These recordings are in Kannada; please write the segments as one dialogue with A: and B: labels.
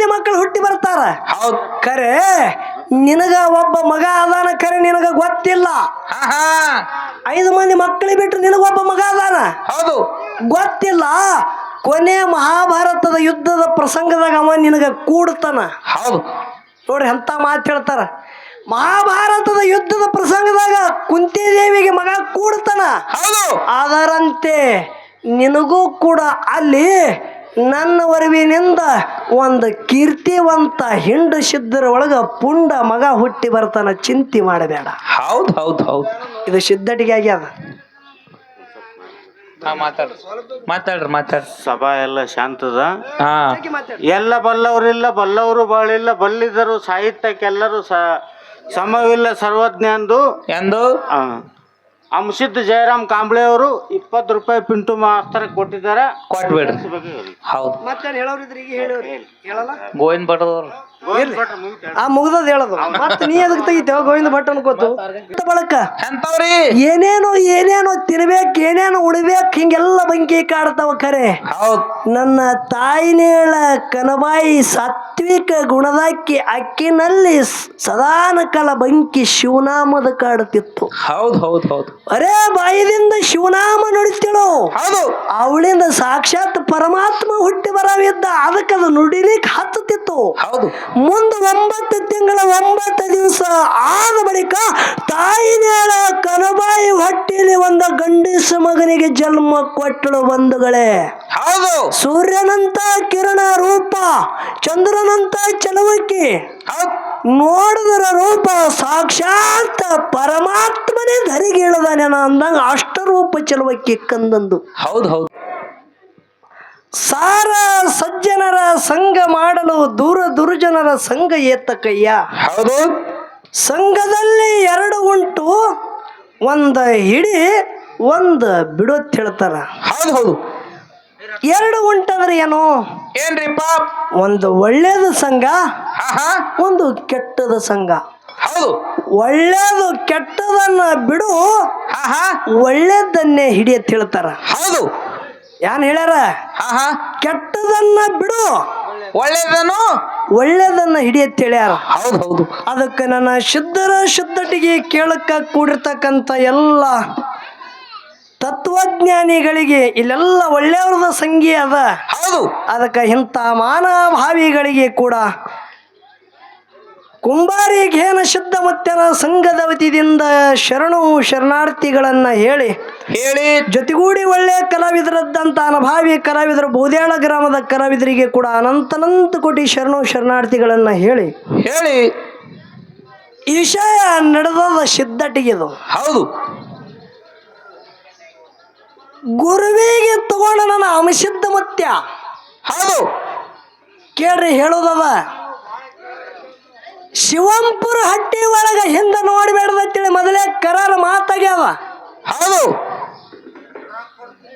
A: ಮಂದಿ ಮಕ್ಕಳು ಹುಟ್ಟಿ ಬರ್ತಾರ.
B: ಹೌದು.
A: ಖರೆ ನಿನಗ ಒಬ್ಬ ಮಗ ಅದಾನ ಖರೆ ನಿನಗ ಗೊತ್ತಿಲ್ಲ.
B: ಹಾ ಹಾ
A: ಐದು ಮಂದಿ ಮಕ್ಕಳಿ ಬಿಟ್ಟರೆ ನಿನಗ ಒಬ್ಬ ಮಗ ಅದಾನ?
B: ಹೌದು.
A: ಗೊತ್ತಿಲ್ಲ. ಕೊನೆ ಮಹಾಭಾರತದ ಯುದ್ಧದ ಪ್ರಸಂಗದಾಗ ಅವ ನಿನಗ ಕೂಡ್ತಾನ.
B: ಹೌದು.
A: ನೋಡ್ರಿ ಎಂತ ಮಾತು ಹೇಳ್ತಾರ. ಮಹಾಭಾರತದ ಯುದ್ಧದ ಪ್ರಸಂಗದಾಗ ಕುಂತಿದೇವಿಗೆ ಮಗ ಕೂಡ್ತಾನ.
B: ಹೌದು.
A: ಅದರಂತೆ ನಿನಗೂ ಕೂಡ ಅಲ್ಲಿ ನನ್ನ ವರವಿನಿಂದ ಒಂದು ಕೀರ್ತಿವಂತ ಹಿಂಡು ಸಿದ್ಧರ ಒಳಗ ಪುಂಡ ಮಗ ಹುಟ್ಟಿ ಬರ್ತಾನ ಚಿಂತೆ ಮಾಡಬೇಡ.
B: ಹೌದು ಹೌದು ಹೌದು.
A: ಇದು ಸಿದ್ಧಟಿಗೆ ಆಗ್ಯದ.
B: ಮಾತಾಡ್ರಿ ಮಾತಾಡ್ರಿ.
C: ಸಭಾ ಎಲ್ಲ ಶಾಂತದ?
B: ಹಾ.
C: ಎಲ್ಲ ಬಲ್ಲವರಿಲ್ಲ ಬಲ್ಲವರು ಬಾಳಿಲ್ಲ ಬಲ್ಲಿದರು ಸಾಹಿತ್ಯಕ್ಕೆಲ್ಲರೂ ಸ ಸಮವಿಲ್ಲ ಸರ್ವಜ್ಞ
B: ಎಂದು?
C: ಆ, ಅಂಶಿತ್ ಜಯರಾಮ್ ಕಾಂಬ್ಳೆ ಅವರು ಇಪ್ಪತ್ತು ರೂಪಾಯಿ ಪಿಂಟು ಮಾಸ್ತರ ಕೊಟ್ಟಿದ್ದಾರೆ.
B: ಕೊಟ್ಬಿಡ್ರಿ. ಹೌದು.
A: ಮತ್ತೆ ಈಗ ಹೇಳೋರಿ? ಹೇಳಲ್ಲ
B: ಗೋವಿಂದ ಭಟ್ರದವ್ರು
A: ಆ ಮುಗ್ದದ್ ಹೇಳೋದು. ಮತ್ತೆ ನೀ ಅದಕ್ಕೆ ತೆಗಿತೇವ ಗೋವಿಂದ ಭಟ್ ಅನ್ಕೋತು. ಬಳಕ.
B: ಎಂತವ್ರಿ?
A: ಏನೇನೋ ಏನೇನೋ ತಿನ್ಬೇಕು ಏನೇನೋ ಉಡ್ಬೇಕು ಹಿಂಗೆಲ್ಲ ಬಂಕಿ ಕಾಡ್ತಾವ ಖರೆ
B: ಹೌದು.
A: ನನ್ನ ತಾಯಿನೇಳ ಕನಬಾಯಿ ಸಾತ್ವಿಕ ಗುಣದಾಕಿ ಅಕ್ಕಿನಲ್ಲಿ ಸದಾನಕಾಲ ಸದಾನ ಕಾಲ ಬಂಕಿ ಶಿವನಾಮದ ಕಾಡುತ್ತಿತ್ತು
B: ಹೌದು ಹೌದು ಹೌದು.
A: ಅರೇ ಬಾಯಿದಿಂದ ಶಿವನಾಮ ನುಡಿತಿಳು.
B: ಹೌದು.
A: ಅವಳಿಂದ ಸಾಕ್ಷಾತ್ ಪರಮಾತ್ಮ ಹುಟ್ಟಿ ಬರವಿದ್ದ. ಅದಕ್ಕೆ ಅದು ನುಡಿಲಿಕ್ಕೆ ಹತ್ತುತ್ತಿತ್ತು
B: ಹೌದು.
A: ಮುಂದೆ ಒಂಬತ್ತು ತಿಂಗಳ ಒಂಬತ್ತು ದಿವಸ ಆದ ಬಳಿಕ ತಾಯಿನೇಳ ಕನಬಾಯಿ ಹೊಟ್ಟಿಲಿ ಒಂದು ಗಂಡಿಸ ಮಗನಿಗೆ ಜನ್ಮ ಕೊಟ್ಟಳು ಬಂಧುಗಳೇ.
B: ಹೌದು.
A: ಸೂರ್ಯನಂತ ಕಿರಣ ರೂಪ ಚಂದ್ರನಂತ ಚಲವಕ್ಕಿ. ನೋಡಿದ್ರ ರೂಪ ಸಾಕ್ಷಾತ್ ಪರಮಾತ್ಮನೇ ಧರಿಗೀಳದಾನೆ ಅಂದಂಗ ಅಷ್ಟರೂಪ ಚಲವಕ್ಕಿ ಕಂದಂದು.
B: ಹೌದು ಹೌದು.
A: ಸಾರ ಸಜ್ಜನರ ಸಂಘ ಮಾಡಲು ದೂರ ದುರ್ಜನರ ಸಂಘ ಏತಕಯ್ಯ
B: ಹೌದು.
A: ಸಂಘದಲ್ಲಿ ಎರಡು ಉಂಟು ಒಂದು ಹಿಡಿ ಒಂದು ಬಿಡೋತ್ ಹೇಳ್ತಾರ.
B: ಹೌದು ಹೌದು.
A: ಎರಡು ಉಂಟಂದ್ರೆ ಏನು?
B: ಏನ್ರಿಪ್ಪ?
A: ಒಂದು ಒಳ್ಳೇದು ಸಂಘ ಒಂದು ಕೆಟ್ಟದ ಸಂಘ.
B: ಹೌದು.
A: ಒಳ್ಳೇದು ಕೆಟ್ಟದನ್ನ ಬಿಡು ಒಳ್ಳೇದನ್ನೇ ಹಿಡಿಯತ್ ಹೇಳ್ತಾರ.
B: ಹೌದು.
A: ಯಾನ್ ಹೇಳ್ಯಾರ?
B: ಹಾ ಹಾ
A: ಕೆಟ್ಟದನ್ನ ಬಿಡು.
B: ಒಳ್ಳೇದನು
A: ಒಳ್ಳೇದನ್ನ ಹಿಡಿಯತ್ ಹೇಳ್ಯಾರ.
B: ಹೌದು ಹೌದು.
A: ಅದಕ್ಕೆ ನನ್ನ ಶುದ್ಧರ ಶುದ್ಧಟಿಗೆ ಕೇಳಕ್ಕ ಕೂಡಿರ್ತಕ್ಕಂಥ ಎಲ್ಲ ತತ್ವಜ್ಞಾನಿಗಳಿಗೆ ಇಲ್ಲೆಲ್ಲ ಒಳ್ಳೆಯವ್ರದ ಸಂಗಿ ಅದ.
B: ಹೌದು.
A: ಅದಕ್ಕೆ ಇಂಥ ಮಾನಭಾವಿಗಳಿಗೆ ಕೂಡ ಕುಂಬಾರಿ ಘೇನ ಶುದ್ಧ ಮತ್ಯನ ಸಂಘದ ವತಿಯಿಂದ ಶರಣು ಶರಣಾರ್ಥಿಗಳನ್ನ ಹೇಳಿ
B: ಹೇಳಿ.
A: ಜೊತೆಗೂಡಿ ಒಳ್ಳೆಯ ಕಲಾವಿದರದ್ದಂತ ಅನುಭಾವಿ ಕಲಾವಿದರು ಬೋದ್ಯಾಳ ಗ್ರಾಮದ ಕಲಾವಿದರಿಗೆ ಕೂಡ ಅನಂತನಂತ ಕೋಟಿ ಶರಣು ಶರಣಾರ್ಥಿಗಳನ್ನ ಹೇಳಿ.
B: ಹೇಳಿ.
A: ಈ ವಿಷಯ ನಡೆದದ ಸಿದ್ಧಟಿಗೆದು
B: ಹೌದು.
A: ಗುರುವಿಗೆ ತಗೊಂಡ ನನ್ನ ಅಂಶಿದ್ದ ಮತ್ಯ.
B: ಹೌದು.
A: ಕೇಳ್ರಿ ಹೇಳೋದದ. ಶಿವಂಪುರ ಹಟ್ಟಿ ಒಳಗ ಹಿಂದೆ ತಿಳಿ ಮೊದಲೇ ಕರಾರ ಮಾತಾಗ್ಯಾವ.
B: ಹೌದು.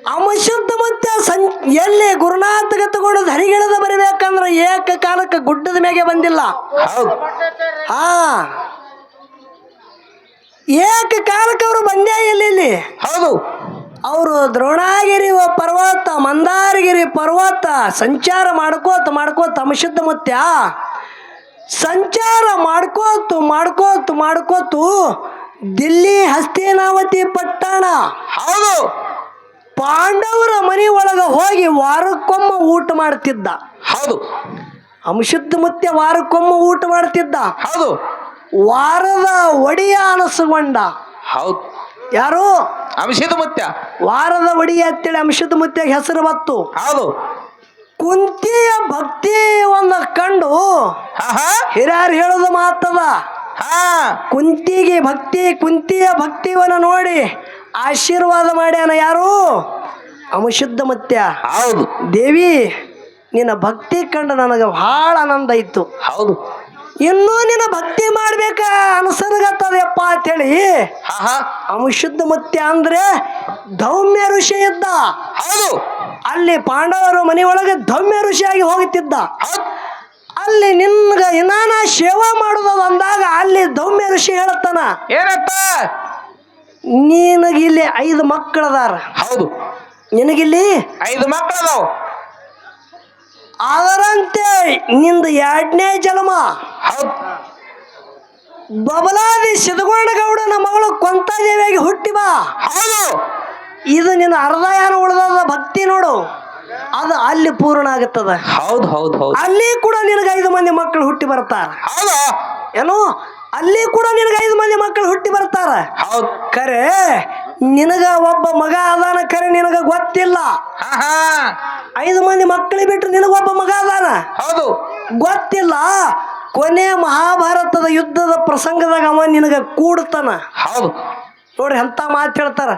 A: ಅಮಶುದ್ಧ ಮತ್ತೆ ಸಂ ಎಲ್ಲಿ ಗುರುನಾಥಗೆ ತಗೊಂಡು ಧರಿಗಿಳದ ಬರಬೇಕಂದ್ರೆ ಏಕ ಕಾಲಕ್ಕೆ ಗುಡ್ಡದ ಮೇಲೆ ಬಂದಿಲ್ಲ. ಹಾ. ಏಕ ಕಾಲಕ್ಕೆ ಅವರು ಬಂದೇ ಇಲ್ಲ ಇಲ್ಲಿ.
B: ಹೌದು.
A: ಅವರು ದ್ರೋಣಾಗಿರಿ ಪರ್ವತ ಮಂದಾರಗಿರಿ ಪರ್ವತ ಸಂಚಾರ ಮಾಡ್ಕೋತ ಮಾಡ್ಕೋತ ಅಮಶುದ್ಧ ಮುತ್ಯ ಸಂಚಾರ ಮಾಡ್ಕೋತು ಮಾಡ್ಕೋತು ಮಾಡ್ಕೋತು ದಿಲ್ಲಿ ಹಸ್ತಿನಾವತಿ ಪಟ್ಟಣ.
B: ಹೌದು.
A: ಪಾಂಡವರ ಮನೆ ಒಳಗ ಹೋಗಿ ವಾರಕ್ಕೊಮ್ಮ ಊಟ ಮಾಡ್ತಿದ್ದ.
B: ಹೌದು.
A: ಅಂಶುದ್ಧ ಮುತ್ಯ ವಾರಕ್ಕೊಮ್ಮ ಊಟ ಮಾಡ್ತಿದ್ದ.
B: ಹೌದು.
A: ವಾರದ ಒಡಿಯ ಅನಸುಗೊಂಡ
B: ಹೌದು.
A: ಯಾರು?
B: ಅಂಶದ ಮುತ್ಯ.
A: ವಾರದ ಒಡಿಯ ಅಂತೇಳಿ ಅಂಶದ ಮುತ್ಯ ಹೆಸರು ಬತ್ತು
B: ಹೌದು.
A: ಕುಂತಿಯ ಭಕ್ತಿ ಒಂದ ಕಂಡು
B: ಹಾ
A: ಹಿರಿಯರು ಹೇಳೋದು ಮಾತದ?
B: ಹಾ.
A: ಕುಂತಿಗೆ ಭಕ್ತಿ ಕುಂತಿಯ ಭಕ್ತಿವನ್ನ ನೋಡಿ ಆಶೀರ್ವಾದ ಮಾಡ್ಯಾನ ಯಾರು? ಅಮಶುದ್ಧ ಮತ್ಯ.
B: ಹೌದು.
A: ದೇವಿ ನಿನ್ನ ಭಕ್ತಿ ಕಂಡು ನನಗೆ ಬಹಳ ಆನಂದ ಇತ್ತು
B: ಹೌದು.
A: ಇನ್ನೂ ನಿನ್ನ ಭಕ್ತಿ ಮಾಡ್ಬೇಕ ಅನಸರ್ಗತ್ತದಪ್ಪ ಅಂತೇಳಿ ಅಮಶುದ್ಧ ಮತ್ಯ ಅಂದ್ರೆ ಧೌಮ್ಯ ಋಷಿ ಇದ್ದ.
B: ಹೌದು.
A: ಅಲ್ಲಿ ಪಾಂಡವರು ಮನೆಯೊಳಗೆ ಧಮ್ಯ ಋಷಿಯಾಗಿ ಹೋಗುತ್ತಿದ್ದ. ಅಲ್ಲಿ ನಿನ್ಗ ಇನ್ನಾನ ಸೇವಾ ಮಾಡುದ ಅಂದಾಗ ಅಲ್ಲಿ ಧೌಮ್ಯ ಋಷಿ ಹೇಳತ್ತಾನ
B: ಏನಪ್ಪ
A: ನಿನಗಿಲ್ಲಿ ಐದು ಮಕ್ಕಳದಾರ.
B: ಹೌದು.
A: ನಿನಗಿಲ್ಲಿ
B: ಐದು ಮಕ್ಕಳು ಅದಾವ
A: ಅದರಂತೆ ನಿಂದ ಎರಡನೇ ಜನ್ಮ.
B: ಹೌದು.
A: ಬಬಲಾದಿ ಸಿದ್ಧಗೊಂಡಗೌಡನ ಮಗಳು ಕೊಂತಾದೇವಿಯಾಗಿ ಹುಟ್ಟಿ ಬಾ.
B: ಹೌದು.
A: ಇದು ನಿನ್ನ ಅರ್ಧ ಏನು ಉಳ್ದದ ಭಕ್ತಿ ನೋಡು. ಅದು ಅಲ್ಲಿ ಪೂರ್ಣ ಆಗುತ್ತದೆ
B: ಹೌದು ಹೌದು ಹೌದು.
A: ಅಲ್ಲಿ ಕೂಡ ನಿನಗೆ ಐದು ಮಂದಿ ಮಕ್ಕಳು ಹುಟ್ಟಿ ಬರ್ತಾರ.
B: ಹೌದು?
A: ಏನು? ಅಲ್ಲಿ ಕೂಡ ನಿನಗೆ ಐದು ಮಂದಿ ಮಕ್ಕಳು ಹುಟ್ಟಿ ಬರ್ತಾರ.
B: ಹೌದು.
A: ಖರೆ ನಿನಗ ಒಬ್ಬ ಮಗ ಅದಾನ ಖರೆ ನಿನಗ ಗೊತ್ತಿಲ್ಲ. ಐದು ಮಂದಿ ಮಕ್ಕಳಿಗೆ ಬಿಟ್ಟು ನಿನಗೊಬ್ಬ ಮಗ ಅದಾನ?
B: ಹೌದು.
A: ಗೊತ್ತಿಲ್ಲ. ಕೊನೆ ಮಹಾಭಾರತದ ಯುದ್ಧದ ಪ್ರಸಂಗದಾಗ ಅವ ನಿನಗ ಕೂಡ್ತಾನ.
B: ಹೌದು.
A: ನೋಡ್ರಿ ಅಂತ ಮಾತು ಹೇಳ್ತಾರ.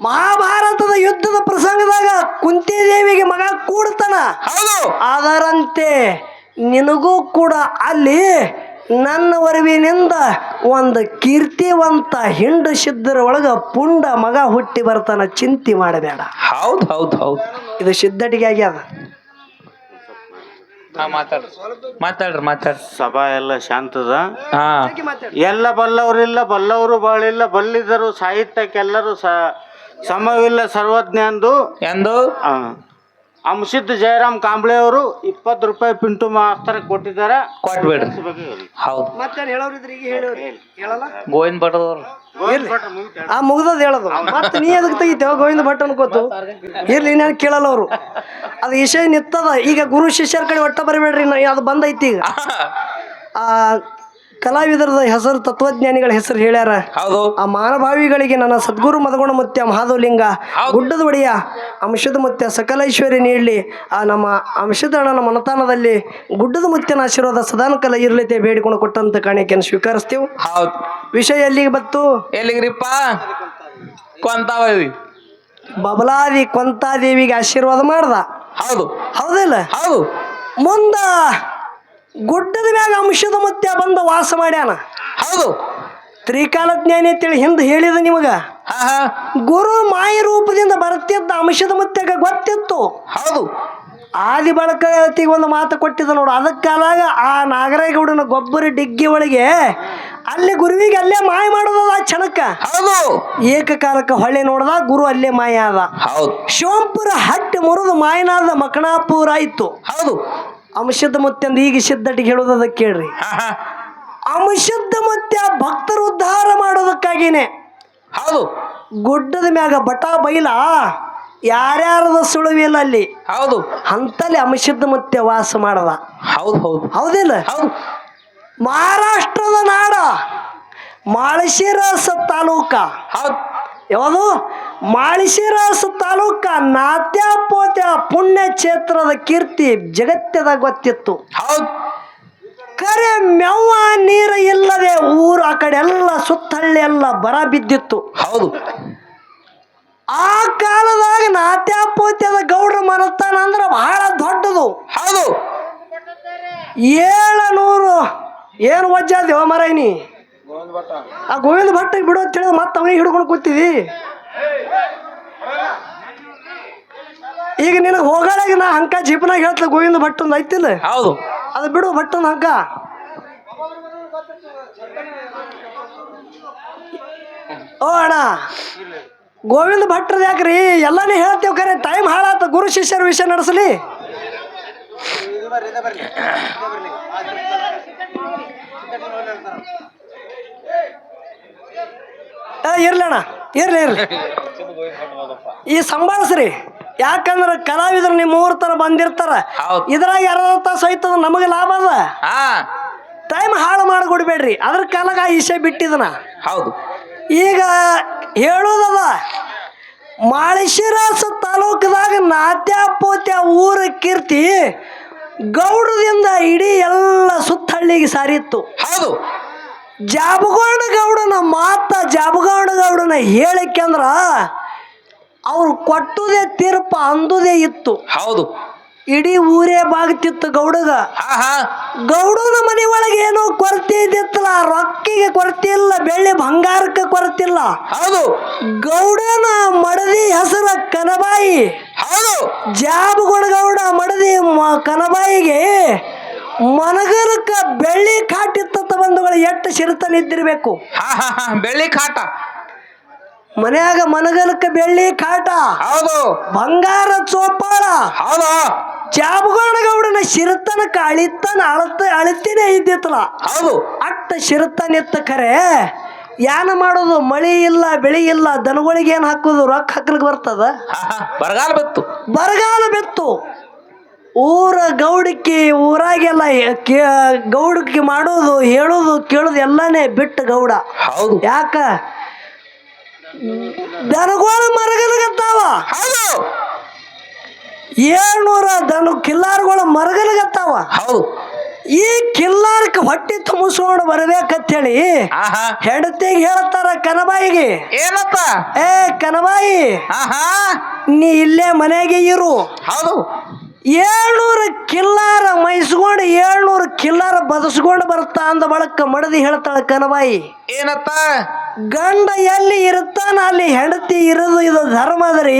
A: ಮಹಾಭಾರತದ ಯುದ್ಧದ ಪ್ರಸಂಗದಾಗ ಕುಂತಿದೇವಿಗೆ ಮಗ ಕೂಡ್ತಾನ.
B: ಹೌದು.
A: ಅದರಂತೆ ನಿನಗೂ ಕೂಡ ಅಲ್ಲಿ ನನ್ನ ವರವಿನಿಂದ ಒಂದು ಕೀರ್ತಿವಂತ ಹಿಂಡು ಸಿದ್ಧರ ಒಳಗ ಪುಂಡ ಮಗ ಹುಟ್ಟಿ ಬರ್ತಾನ ಚಿಂತೆ ಮಾಡಬೇಡ.
B: ಹೌದು ಹೌದು ಹೌದು.
A: ಇದು ಸಿದ್ಧಟಿಗೆ ಆಗ್ಯದ.
B: ಹಾ ಮಾತಾಡ್ರಿ ಮಾತಾಡ್ರಿ ಮಾತಾಡ್ರಿ.
C: ಸಭಾ ಎಲ್ಲ ಶಾಂತದ?
B: ಹಾ.
C: ಎಲ್ಲ ಬಲ್ಲವರಿಲ್ಲ ಬಲ್ಲವರು ಬಾಳಿಲ್ಲ ಬಲ್ಲಿದರು ಸಾಹಿತ್ಯಕ್ಕೆಲ್ಲರೂ ಸ ಸಮವಿಲ್ಲ ಸರ್ವಜ್ಞ ಎಂದು.
B: ಎಂದು?
C: ಆ, ಅಂಶಿದ್ ಜಯರಾಮ್ ಕಾಂಬ್ಳೆ ಅವರು ಇಪ್ಪತ್ತು ರೂಪಾಯಿ ಪಿಂಟು ಮಾಸ್ತರ ಕೊಟ್ಟಿದ್ದಾರೆ.
B: ಕೊಟ್ಬಿಡ್ರಿ. ಹೌದು.
A: ಮತ್ತೇನು ಹೇಳೋರಿದ್ರಿ ಈಗ ಹೇಳೋರಿ ಹೇಳಲ್ಲ?
B: ಗೋವಿಂದ ಭಟ್ರದವ್ರು
A: ಆ ಮುಗ್ದದ್ ಹೇಳೋದು. ಮತ್ತೆ ನೀ ಅದಕ್ಕೆ ತೆಗಿತೇವ ಗೋವಿಂದ ಭಟ್ ಅನ್ಕೋತು. ಇರ್ಲಿ ನಾನು ಕೇಳಲ್ಲ ಅವರು. ಅದು ವಿಷಯ ನಿತ್ತದ. ಈಗ ಗುರು ಶಿಷ್ಯರ ಕಡೆ ಒಟ್ಟ ಬರಬೇಡ್ರಿ ನಾ- ಅದು ಬಂದೈತಿ ಈಗ. ಆ ಕಲಾವಿದರದ ಹೆಸರು ತತ್ವಜ್ಞಾನಿಗಳ ಹೆಸರು ಹೇಳ್ಯಾರ.
B: ಹೌದು.
A: ಆ ಮಾನಭಾವಿಗಳಿಗೆ ನನ್ನ ಸದ್ಗುರು ಮದಗುಣ ಮುತ್ಯ ಮಹಾದೋಲಿಂಗ
B: ಹೌದು.
A: ಗುಡ್ಡದ ಒಡೆಯ ಅಂಶದ ಮತ್ತೆ ಸಕಲ ಐಶ್ವರ್ಯ ನೀಡಲಿ. ಆ ನಮ್ಮ ಅಂಶದ ಅಣ್ಣನ ಮನತಾನದಲ್ಲಿ ಗುಡ್ಡದ ಮುತ್ಯನ ಆಶೀರ್ವಾದ ಸದಾನಕಾಲ ಇರಲಿತೆ ಬೇಡಿಕೊಂಡು ಕೊಟ್ಟಂತ ಕಾಣಿಕೆಯನ್ನು ಸ್ವೀಕರಿಸ್ತೀವಿ.
B: ಹೌದು.
A: ವಿಷಯ ಎಲ್ಲಿಗೆ ಬತ್ತು
B: ಎಲ್ಲಿಗ್ರಿಪ್ಪ? ಕೊಂತಾವದಿ
A: ಬಬಲಾದಿ ಕೊಂತಾದೇವಿಗೆ ಆಶೀರ್ವಾದ ಮಾಡ್ದ.
B: ಹೌದು.
A: ಹೌದಿಲ್ಲ?
B: ಹೌದು.
A: ಮುಂದ ಗುಡ್ಡದ ಮ್ಯಾಗ ಅಂಶದ ಮತ್ತೆ ಬಂದು ವಾಸ ಮಾಡ್ಯಾನ.
B: ಹೌದು.
A: ತ್ರಿಕಾಲ ಜ್ಞಾನಿ ಅಂತೇಳಿ ಹಿಂದೆ ಹೇಳಿದ ನಿಮಗ. ಗುರು ಮಾಯ ರೂಪದಿಂದ ಬರ್ತಿದ್ದ ಅಂಶದ ಮತ್ಯಾಗ ಗೊತ್ತಿತ್ತು.
B: ಹೌದು.
A: ಆದಿ ಬಳಕತಿಗೆ ಒಂದು ಮಾತು ಕೊಟ್ಟಿದ್ದ ನೋಡು ಅದಕ್ಕೆ ಕಾಲಾಗ ಆ ನಾಗರೇಗೌಡನ ಗೊಬ್ಬರ ಡಿಗ್ಗಿ ಒಳಗೆ ಅಲ್ಲಿ ಗುರುವಿಗೆ ಅಲ್ಲೇ ಮಾಯ ಮಾಡೋದದ ಕ್ಷಣಕ್ಕ.
B: ಹೌದು.
A: ಏಕಕಾಲಕ್ಕೆ ಹೊಳೆ ನೋಡ್ದ ಗುರು ಅಲ್ಲೇ ಮಾಯ ಅದ
B: ಹೌದು.
A: ಶಿವಂಪುರ ಹಟ್ಟಿ ಮುರಿದು ಮಾಯನಾದ ಮಕಣಾಪುರ ಇತ್ತು
B: ಹೌದು.
A: ಅಂಶದ ಮುತ್ಯಂದು ಈಗ ಸಿದ್ಧಟಿಗೆ ಹೇಳೋದದ ಕೇಳ್ರಿ. ಅಂಶದ ಮತ್ತೆ ಭಕ್ತರು ಉದ್ಧಾರ ಮಾಡೋದಕ್ಕಾಗಿನೇ.
B: ಹೌದು.
A: ಗುಡ್ಡದ ಮ್ಯಾಗ ಬಟಾ ಬೈಲ? ಯಾರ್ಯಾರದ ಸುಳುವಿಲ್ಲ ಅಲ್ಲಿ.
B: ಹೌದು.
A: ಅಂತಲ್ಲಿ ಅಂಶದ ಮತ್ತೆ ವಾಸ ಮಾಡದ.
B: ಹೌದು ಹೌದು.
A: ಹೌದಿಲ್ಲ?
B: ಹೌದು.
A: ಮಹಾರಾಷ್ಟ್ರದ ನಾಡ ಮಾಳಶಿರಸ ತಾಲೂಕ.
B: ಹೌದು.
A: ಯಾವುದು? ಮಾಳಶಿರಸ ತಾಲೂಕ ನಾತ್ಯಾ ಪೋತ್ಯ ಪುಣ್ಯ ಕ್ಷೇತ್ರದ ಕೀರ್ತಿ ಜಗತ್ತದ ಗೊತ್ತಿತ್ತು.
B: ಹೌದು.
A: ಕರೆ ಮೆವ್ವ ನೀರು ಇಲ್ಲದೆ ಊರು ಆ ಕಡೆ ಎಲ್ಲ ಸುತ್ತಹಳ್ಳಿ ಎಲ್ಲ ಬರ ಬಿದ್ದಿತ್ತು.
B: ಹೌದು.
A: ಆ ಕಾಲದಾಗ ನಾತ್ಯಾಪೋತ್ಯದ ಗೌಡ್ರ ಮನಸ್ಥಾನ ಅಂದ್ರೆ ಬಹಳ ದೊಡ್ಡದು.
B: ಹೌದು.
A: ಏಳನೂರು ಏನು ವಜ್ಜಾದೇವ ಮರೈನಿ ಆ ಗೋವಿಂದ ಭಟ್ಟಿಗೆ ಬಿಡೋದ್ ಅಂತ ಹೇಳಿದ್ರೆ ಮತ್ತೆ ಅವನಿಗೆ ಹಿಡ್ಕೊಂಡು ಕೂತಿದಿ. ಈಗ ನಿನಗೆ ಹೋಗಾಳಾಗ ನಾ ಹಂಕ ಜೀಪನಾಗ ಹೇಳ್ತ ಗೋವಿಂದ ಭಟ್ ಒಂದು ಐತಿಲ್ಲ?
B: ಹೌದು.
A: ಅದು ಬಿಡು ಭಟ್ಟನ ಹಂಕ. ಓ ಅಣ್ಣ ಗೋವಿಂದ ಭಟ್ರದ ಯಾಕ್ರಿ? ಎಲ್ಲಾನೇ ಹೇಳ್ತೇವೆ ಕರೆ ಟೈಮ್ ಹಾಳಾತ ಗುರು ಶಿಷ್ಯರ ವಿಷಯ ನಡೆಸಲಿ? ಆ, ಇರ್ಲಿ ಇರ್ಲಿ. ಈ ಸಂಭಾಳಿಸ್ರಿ. ಯಾಕಂದ್ರೆ ಕಲಾವಿದರು ನಿಮ್ಮ ಊರ್ ತರ ಬಂದಿರ್ತಾರ. ಇದ್ರಾಗ ಯಾರ ಐತದ ನಮಗೆ ಲಾಭ ಅದ. ಟೈಮ್ ಹಾಳು ಮಾಡಿಕೊಡ್ಬೇಡ್ರಿ. ಅದ್ರ ಕಾಲಾಗ ಆ ವಿಷಯ ಬಿಟ್ಟಿದನ.
B: ಹೌದು.
A: ಈಗ ಹೇಳೋದದ ಮಾಳಿಶಿರಾಸ ತಾಲೂಕದಾಗ ನಾತ್ಯಾಪೋತ್ಯ ಊರ ಕೀರ್ತಿ ಗೌಡದಿಂದ ಇಡೀ ಎಲ್ಲ ಸುತ್ತಹಳ್ಳಿಗೆ ಸಾರಿತ್ತು.
B: ಹೌದು.
A: ಜಾಬಗೌಡ ಗೌಡನ ಮಾತ ಜಾಬಗೌಡ ಗೌಡನ ಹೇಳಿಕೆ ಅಂದ್ರ ಅವ್ರು ಕೊಟ್ಟುದೇ ತೀರ್ಪ ಅಂದುದೇ ಇತ್ತು.
B: ಹೌದು.
A: ಇಡೀ ಊರೇ ಬಾಗ್ತಿತ್ತು ಗೌಡಗ. ಗೌಡನ ಮನೆ ಒಳಗೆ ಏನೋ ಕೊರತೆ ಇದ್ದಿತ್ತಲ್ಲ ರೊಕ್ಕಿಗೆ ಕೊರತೆ ಇಲ್ಲ ಬೆಳ್ಳಿ ಬಂಗಾರಕ್ಕೆ ಕೊರತೆ ಇಲ್ಲ.
B: ಹೌದು.
A: ಗೌಡನ ಮಡದಿ ಹೆಸರ ಕನಬಾಯಿ.
B: ಹೌದು.
A: ಜಾಬಗೌಡ ಗೌಡ ಮಡದಿ ಕನಬಾಯಿಗೆ ಮನಗರಕ್ಕ ಬೆಳ್ಳಿ ಕಾಟಿತ್ತ ಬಂಧುಗಳು ಎಷ್ಟು ಶಿರತನ ಇದ್ದಿರ್ಬೇಕು.
B: ಹಾ ಹಾ ಹಾ ಬೆಳ್ಳಿ ಕಾಟ.
A: ಮನ್ಯಾಗ ಮನಗಲಕ್ಕ ಬೆಳ್ಳಿ ಕಾಟ.
B: ಹೌದು.
A: ಬಂಗಾರ ಚೋಪಾಳ.
B: ಹೌದು.
A: ಗೌಡನ ಶಿರತನಕ ಅಳಿತನ ಅಳತ ಅಳತಿನ ಇದ್ದಿತ್ತಲ್ಲ.
B: ಹೌದು.
A: ಅಟ್ಟ ಶಿರತನಿತ್ತ ಕರೆ ಯಾನ ಮಾಡೋದು ಮಳಿ ಇಲ್ಲ ಬೆಳಿ ಇಲ್ಲ ದನಗಳಿಗೆ ಏನ್ ಹಾಕೋದು ರೊಕ್ಕ ಹಾಕ್ಲಿಕ್ಕೆ ಬರ್ತದ?
B: ಬರಗಾಲ ಬಿತ್ತು.
A: ಬರಗಾಲ ಬಿತ್ತು. ಊರ ಗೌಡಕ್ಕೆ ಊರಾಗೆಲ್ಲ ಗೌಡಕ್ಕೆ ಮಾಡೋದು ಹೇಳೋದು ಕೇಳೋದು ಎಲ್ಲಾನೇ ಬಿಟ್ಟು ಗೌಡ.
B: ಹೌದು.
A: ಯಾಕ? ದನಗೋಳ ಮರಗಲಗತ್ತಾವ
B: ಹೌದು.
A: ಏಳ್ನೂರ ದನ ಕಿಲ್ಲಾರ್ಗಳ ಮರಗಲಗತ್ತಾವ
B: ಹೌದು.
A: ಈ ಕಿಲ್ಲಾರಕ್ಕೆ ಹೊಟ್ಟೆ ತುಂಬಿಸ್ಕೊಂಡು ಬರ್ಬೇಕಂತೇಳಿ ಹೆಂಡತಿಗೆ ಹೇಳ್ತಾರ ಕನಬಾಯಿಗೆ.
B: ಏನಪ್ಪ?
A: ಏ ಕನಬಾಯಿ ನೀ ಇಲ್ಲೇ ಮನೆಗೆ ಇರು.
B: ಹೌದು.
A: ಏಳ್ನೂರು ಕಿಲ್ಲಾರ ಮೈಸ್ಕೊಂಡು ಏಳ್ನೂರು ಕಿಲ್ಲಾರ ಬದಸ್ಕೊಂಡು ಬರ್ತಾ ಅಂದ ಬಳಕ ಮಡದಿ ಹೇಳ್ತಾಳ ಕನಬಾಯಿ.
B: ಏನತ್ತ
A: ಗಂಡ ಎಲ್ಲಿ ಇರುತ್ತಾನ ಅಲ್ಲಿ ಹೆಂಡತಿ ಇರೋದು ಇದು ಧರ್ಮ ಅದರಿ.